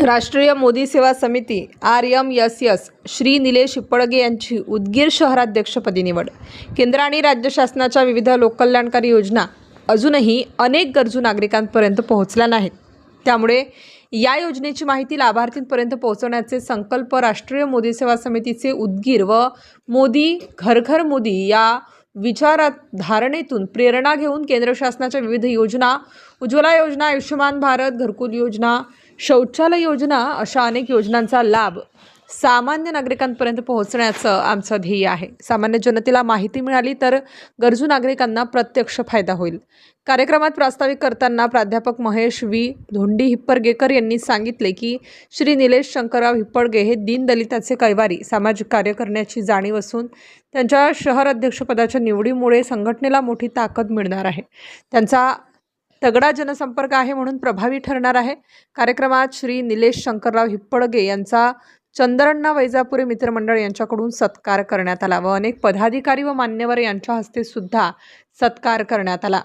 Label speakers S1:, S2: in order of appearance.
S1: राष्ट्रीय मोदी सेवा समिती R M S S Shri Nilesh Hippalge यांची उदगीर शहराध्यक्षपदी निवड. केंद्र आणि राज्य शासनाच्या विविध लोककल्याणकारी योजना अजूनही अनेक गरजू नागरिकांपर्यंत पोहोचल्या नाहीत. त्यामुळे या योजनेची माहिती लाभार्थींपर्यंत पोहोचवण्याचे संकल्प राष्ट्रीय मोदी सेवा समितीचे उदगीर व मोदी घर घर मोदी या विचारात धारणेतून प्रेरणा घेऊन केंद्र शासनाच्या विविध योजना उज्ज्वला योजना आयुष्यमान भारत घरकुल योजना शौचालय योजना अशा अनेक योजनांचा लाभ सामान्य नागरिकांपर्यंत पोहोचण्याचं आमचं ध्येय आहे. सामान्य जनतेला माहिती मिळाली तर गरजू नागरिकांना प्रत्यक्ष फायदा होईल. कार्यक्रमात प्रास्ताविक करताना प्राध्यापक महेश व्ही. धोंडी हिप्परगेकर यांनी सांगितले की श्री निलेश शंकरराव हिप्पडगे हे दीनदलिताचे कैवारी सामाजिक कार्य करण्याची जाणीव असून त्यांच्या शहर अध्यक्षपदाच्या निवडीमुळे संघटनेला मोठी ताकद मिळणार आहे. त्यांचा तगडा जनसंपर्क आहे म्हणून प्रभावी ठरणार आहे. कार्यक्रमात श्री निलेश शंकरराव हिप्पडगे यांचा चंद्रण्णा वैजापुरे मित्रमंडळ यांच्याकडून सत्कार करण्यात आला व अनेक पदाधिकारी व मान्यवर यांच्या हस्ते सुद्धा सत्कार करण्यात आला.